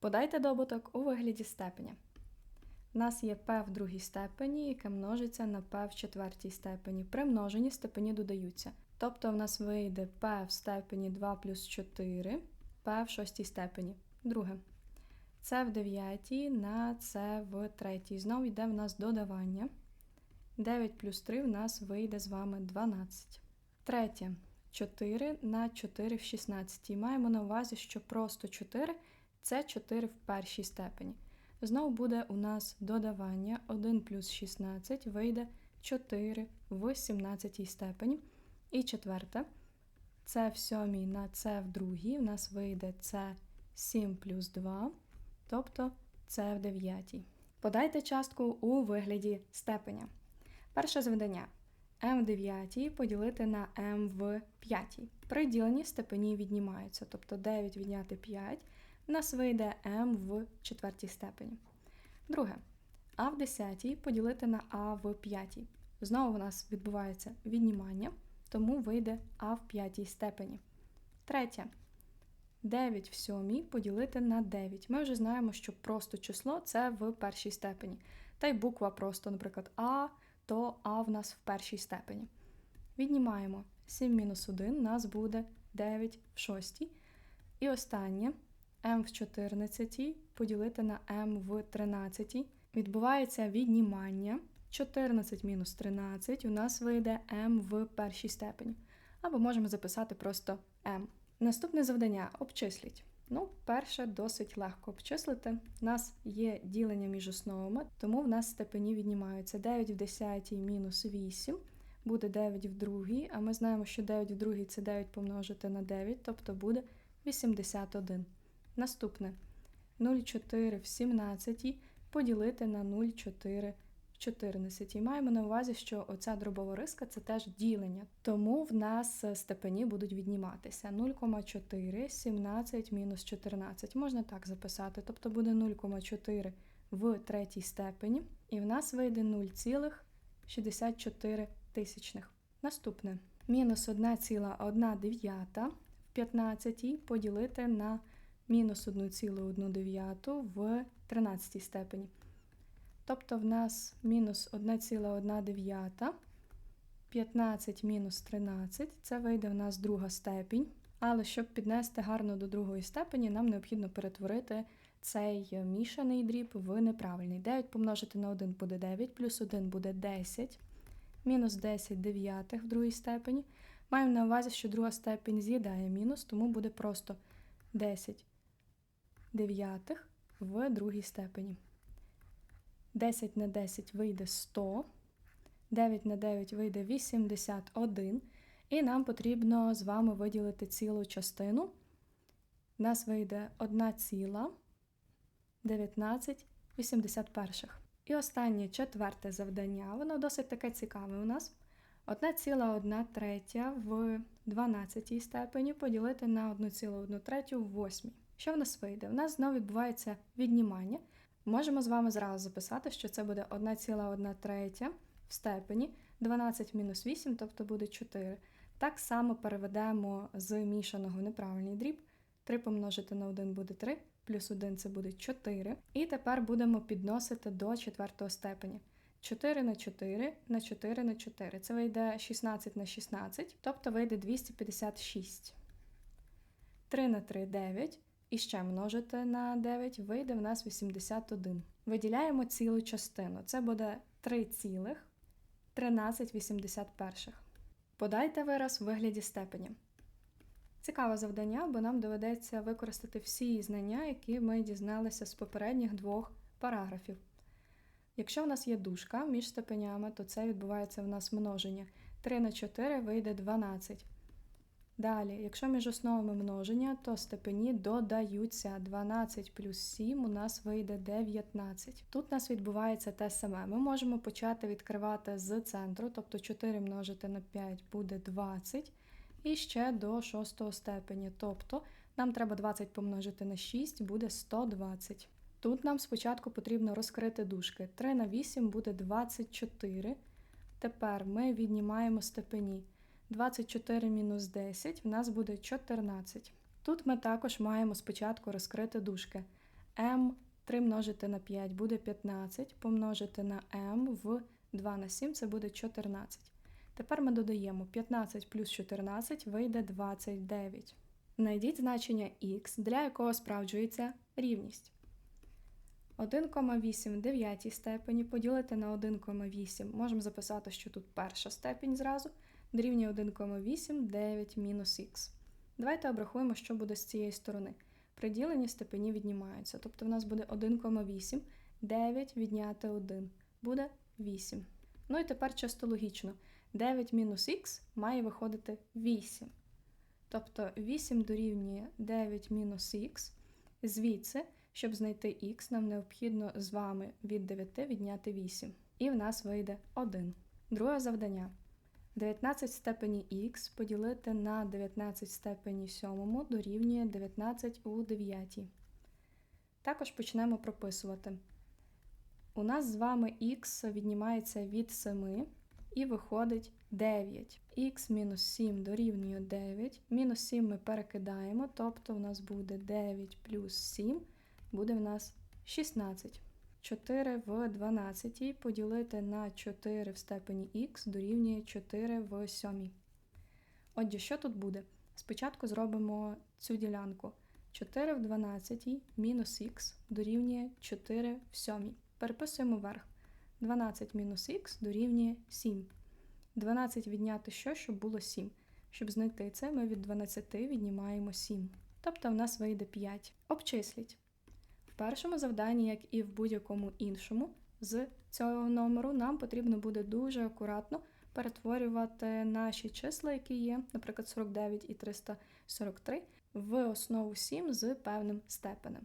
Подайте добуток у вигляді степеня. У нас є p в другій степені, яке множиться на p в четвертій степені. При множенні степені додаються. Тобто в нас вийде p в степені 2 плюс 4, p в шостій степені. Друге. Це в дев'ятій на це в третій. Знову йде в нас додавання. 9 плюс 3 в нас вийде з вами 12. Третє. 4 на 4 в 16. Маємо на увазі, що просто 4 це 4 в першій степені. Знову буде у нас додавання 1 плюс 16 вийде 4 в 17 степені. І четверте. Це в сьомій на це в другій. У нас вийде це 7 плюс 2, тобто це в дев'ятій. Подайте частку у вигляді степеня. Перше завдання m в 9 поділити на m в 5. При діленні степені віднімаються, тобто 9 відняти 5, нас вийде m в четвертій степені. Друге, а в 10 поділити на а в 5. Знову у нас відбувається віднімання, тому вийде а в п'ятій степені. Третє. 9 в 7 поділити на 9. Ми вже знаємо, що просто число це в першій степені. Та й буква просто, наприклад, А, то А в нас в першій степені. Віднімаємо 7 мінус 1, у нас буде 9 в 6. І останнє m в 14 поділити на m в 13. Відбувається віднімання. 14 мінус 13 у нас вийде m в першій степені. Або можемо записати просто m. Наступне завдання обчисліть. Ну, перше, досить легко обчислити. У нас є ділення між основами, тому в нас степені віднімаються 9 в 10 мінус 8, буде 9 в другій, а ми знаємо, що 9 в другій це 9 помножити на 9, тобто буде 81. Наступне 0,4 в 17 поділити на 0,4 в 14. І маємо на увазі, що оця дробова риска це теж ділення. Тому в нас степені будуть відніматися 0,4, 17 мінус 14. Можна так записати. Тобто буде 0,4 в третій степені, і в нас вийде 0,64 тисячних. Наступне мінус 1,1 в 15 поділити на мінус 1,1 в 13 степені. Тобто в нас мінус 1,1, 15 мінус 13, це вийде в нас друга степінь. Але щоб піднести гарно до другої степені, нам необхідно перетворити цей мішаний дріб в неправильний. 9 помножити на 1 буде 9, плюс 1 буде 10, мінус 10 дев'ятих в другій степені. Маємо на увазі, що друга степень з'їдає мінус, тому буде просто 10 дев'ятих в другій степені. 10 на 10 вийде 100, 9 на 9 вийде 81. І нам потрібно з вами виділити цілу частину. У нас вийде 1 ціла 19 81. І останнє четверте завдання, воно досить таке цікаве у нас. 1,1 третя в 12 степені поділити на 1,1 третю в 8. Що в нас вийде? У нас знову відбувається віднімання. Можемо з вами зразу записати, що це буде 1,1 третя в степені 12 мінус 8, тобто буде 4. Так само переведемо з мішаного неправильний дріб. 3 помножити на 1 буде 3, плюс 1 це буде 4. І тепер будемо підносити до четвертого степені. 4 на 4 на 4 на 4. Це вийде 16 на 16, тобто вийде 256. 3 на 3 9. І ще множити на 9 вийде в нас 81. Виділяємо цілу частину. Це буде 3 цілих 1381. Подайте вираз в вигляді степені. Цікаве завдання, бо нам доведеться використати всі знання, які ми дізналися з попередніх двох параграфів. Якщо в нас є дужка між степенями, то це відбувається в нас множення. 3 на 4 вийде 12. Далі, якщо між основами множення, то степені додаються 12 плюс 7 у нас вийде 19. Тут у нас відбувається те саме. Ми можемо почати відкривати з центру, тобто 4 множити на 5 буде 20. І ще до 6 степені. Тобто нам треба 20 помножити на 6, буде 120. Тут нам спочатку потрібно розкрити дужки. 3 на 8 буде 24. Тепер ми віднімаємо степені. 24 мінус 10 в нас буде 14. Тут ми також маємо спочатку розкрити дужки. m 3 множити на 5 буде 15, помножити на m в 2 на 7 це буде 14. Тепер ми додаємо 15 плюс 14 вийде 29. Знайдіть значення х, для якого справджується рівність. 1,8 в дев'ятій степені поділити на 1,8. Можемо записати, що тут перша степінь зразу дорівнює 1,8 9 мінус х. Давайте обрахуємо, що буде з цієї сторони. При діленні степені віднімаються. Тобто в нас буде 1,8, 9 відняти 1. Буде 8. Ну і тепер чисто логічно. 9 мінус х має виходити 8. Тобто 8 дорівнює 9 мінус х. Звідси, щоб знайти х, нам необхідно з вами від 9 відняти 8. І в нас вийде 1. Друге завдання. 19 степені х поділити на 19 степені 7 дорівнює 19 у 9. Також почнемо прописувати. У нас з вами х віднімається від 7 і виходить 9. х мінус 7 дорівнює 9. Мінус 7 ми перекидаємо, тобто у нас буде 9 плюс 7, буде в нас 16. 4 в 12 поділити на 4 в степені х дорівнює 4 в 7. Отже, що тут буде? Спочатку зробимо цю ділянку. 4 в 12 мінус х дорівнює 4 в 7. Переписуємо вверх. 12 мінус х дорівнює 7. 12 відняти що, щоб було 7. Щоб знайти це, ми від 12 віднімаємо 7. Тобто в нас вийде 5. Обчисліть. Першому завданні, як і в будь-якому іншому, з цього номеру нам потрібно буде дуже акуратно перетворювати наші числа, які є, наприклад, 49 і 343, в основу 7 з певним степенем.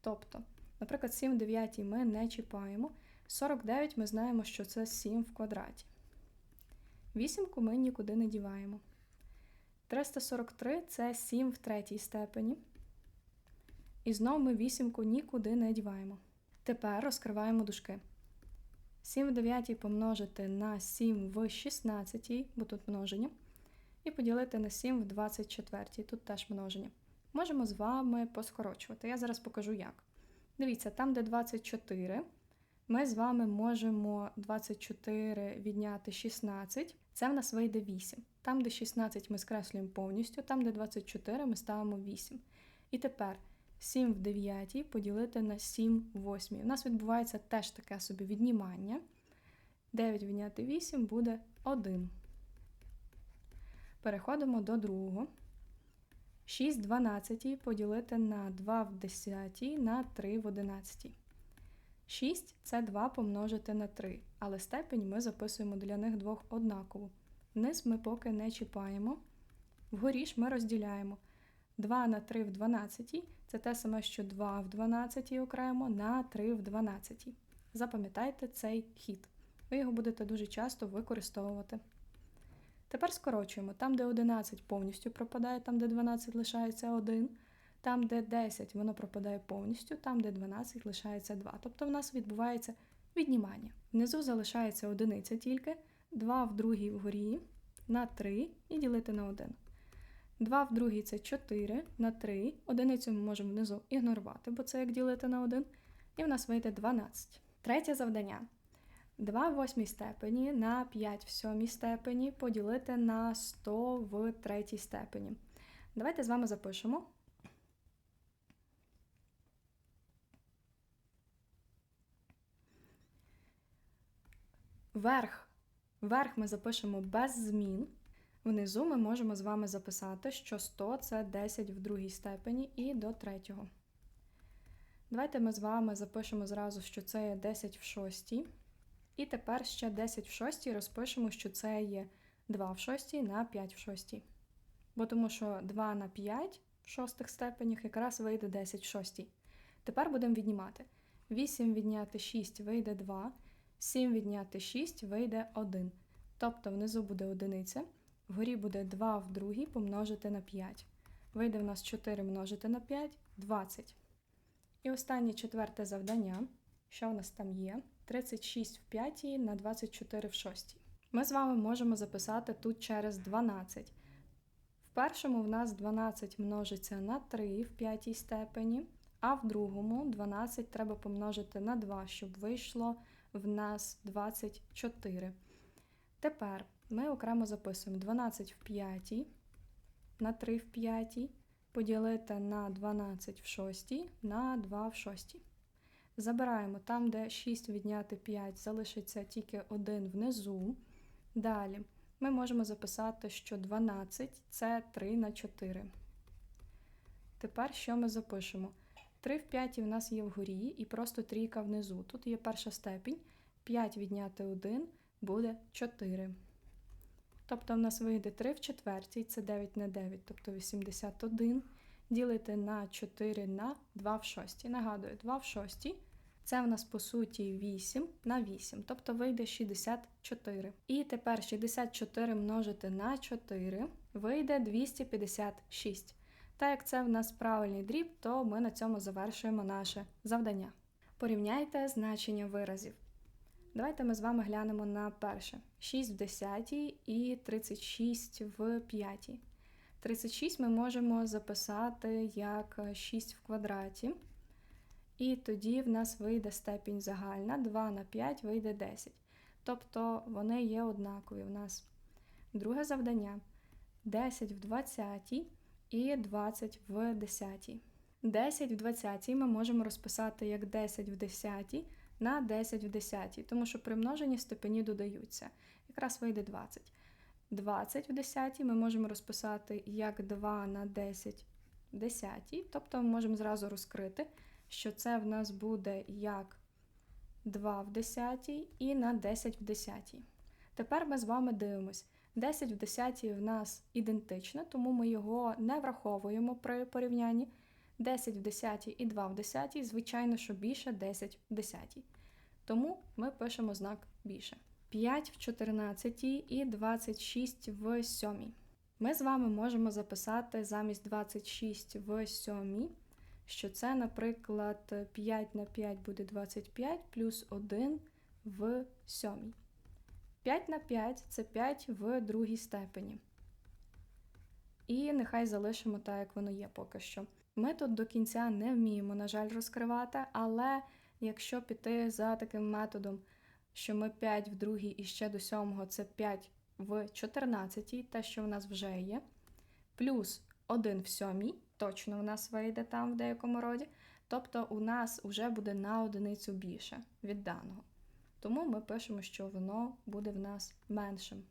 Тобто, наприклад, 7 в 9 ми не чіпаємо. 49 ми знаємо, що це 7 в квадраті. Вісімку ми нікуди не діваємо. 343 це 7 в третій степені. І знову ми вісімку нікуди не діваємо. Тепер розкриваємо дужки. 7 в 9 помножити на 7 в 16, бо тут множення. І поділити на 7 в 24, тут теж множення. Можемо з вами поскорочувати. Я зараз покажу як. Дивіться, там, де 24, ми з вами можемо 24 відняти 16, це в нас вийде 8. Там, де 16 ми скреслюємо повністю, там, де 24 ми ставимо 8. І тепер 7 в 9 поділити на 7 в 8. У нас відбувається теж таке собі віднімання. 9 відняти 8 буде 1. Переходимо до другого. 6 в 12 поділити на 2 в 10 на 3 в 11. 6 це 2 помножити на 3, але степень ми записуємо для них двох однаково. Низ ми поки не чіпаємо. Вгорі ж ми розділяємо 2 на 3 в 12 це те саме, що 2 в 12 окремо на 3 в 12. Запам'ятайте цей хід. Ви його будете дуже часто використовувати. Тепер скорочуємо. Там, де 11 повністю пропадає, там, де 12 лишається 1. Там, де 10, воно пропадає повністю, там, де 12 лишається 2. Тобто в нас відбувається віднімання. Внизу залишається одиниця тільки, 2 в другій вгорі на 3 і ділити на 1. 2 в другій це 4 на 3. Одиницю ми можемо внизу ігнорувати, бо це як ділити на 1. І в нас вийде 12. Третє завдання. 2 в восьмій степені на 5 в сьомій степені поділити на 100 в третій степені. Давайте з вами запишемо. Верх. Верх ми запишемо без змін. Внизу ми можемо з вами записати, що 100 це 10 в другій степені і до третього. Давайте ми з вами запишемо зразу, що це є 10 в шостій. І тепер ще 10 в шостій розпишемо, що це є 2 в шостій на 5 в шостій. Бо тому що 2 на 5 в шостих степенях якраз вийде 10 в шостій. Тепер будемо віднімати. 8 відняти 6 вийде 2, 7 відняти 6 вийде 1. Тобто внизу буде одиниця, вгорі буде 2 в другій помножити на 5. Вийде в нас 4 множити на 5 20. І останнє четверте завдання, що в нас там є? 36 в 5 на 24 в 6. Ми з вами можемо записати тут через 12. В першому в нас 12 множиться на 3 в п'ятій степені, А в другому 12 треба помножити на 2, щоб вийшло в нас 24. Тепер ми окремо записуємо 12 в п'ятій на 3 в п'ятій, поділити на 12 в шостій на 2 в шостій. Забираємо там, де 6 відняти 5, залишиться тільки 1 внизу. Далі ми можемо записати, що 12 це 3 на 4. Тепер що ми запишемо? 3 в 5 в нас є вгорі і просто трійка внизу. Тут є перша степінь. 5 відняти 1 буде 4. Тобто в нас вийде 3 в четвертій, це 9 на 9, тобто 81. Ділити на 4 на 2 в шостій. Нагадую, 2 в шостій. Це в нас по суті 8 на 8, тобто вийде 64. І тепер 64 множити на 4 вийде 256. Так як це в нас правильний дріб, то ми на цьому завершуємо наше завдання. Порівняйте значення виразів. Давайте ми з вами глянемо на перше: 6 в 10 і 36 в 5. 36 ми можемо записати як 6 в квадраті. І тоді в нас вийде степінь загальна, 2 на 5 вийде 10. Тобто вони є однакові в нас. Друге завдання: 10 в 20 і 20 в 10. 10 в 20 ми можемо розписати як 10 в 10 на 10 в 10, тому що при множенні степені додаються. Якраз вийде 20. 20 в 10 ми можемо розписати як 2 на 10 в 10, тобто ми можемо зразу розкрити, що це в нас буде як 2 в 10 і на 10 в 10. Тепер ми з вами дивимось. 10 в 10 в нас ідентичне, тому ми його не враховуємо при порівнянні. 10 в 10 і 2 в 10, звичайно, що більше 10 в 10. Тому ми пишемо знак більше. 5 в 14 і 26 в 7. Ми з вами можемо записати замість 26 в 7, що це, наприклад, 5 на 5 буде 25 плюс 1 в 7. 5 на 5 це 5 в другій степені. І нехай залишимо так, як воно є поки що. Ми тут до кінця не вміємо, на жаль, розкривати, але якщо піти за таким методом, що ми 5 в другій і ще до сьомого це 5 в 14, те, що в нас вже є, плюс 1 в сьомій, точно у нас вийде там в деякому роді, тобто у нас вже буде на одиницю більше від даного. Тому ми пишемо, що воно буде в нас меншим.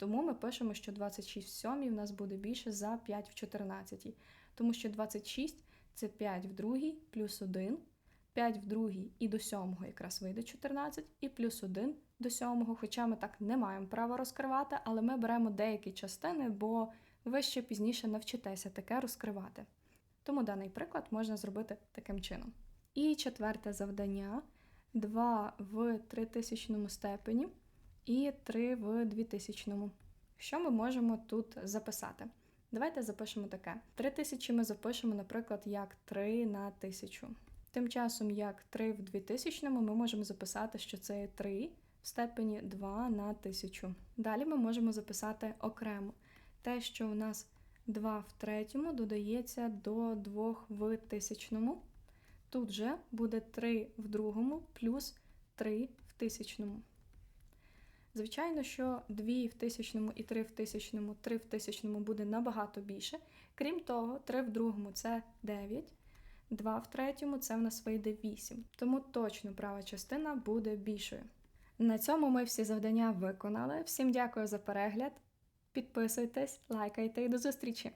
Тому ми пишемо, що 26 в 7 в нас буде більше за 5 в 14. Тому що 26 це 5 в другій плюс 1, 5 в другій і до 7 якраз вийде 14, і плюс 1 до 7, хоча ми так не маємо права розкривати, але ми беремо деякі частини, бо ви ще пізніше навчитеся таке розкривати. Тому даний приклад можна зробити таким чином. І четверте завдання 2 в 3000 степені і 3 в 2000. Що ми можемо тут записати? Давайте запишемо таке. 3000 ми запишемо, наприклад, як 3 на 1000. Тим часом, як 3 в 2000 ми можемо записати, що це 3 в степені 2 на 1000. Далі ми можемо записати окремо те, що у нас 2 в третьому додається до 2 в тисячному. Тут же буде 3 в другому плюс 3 в тисячному. Звичайно, що 2 в тисячному і 3 в тисячному, 3 в тисячному буде набагато більше. Крім того, 3 в другому це 9, 2 в третьому це в нас вийде 8. Тому точно права частина буде більшою. На цьому ми всі завдання виконали. Всім дякую за перегляд. Підписуйтесь, лайкайте і до зустрічі!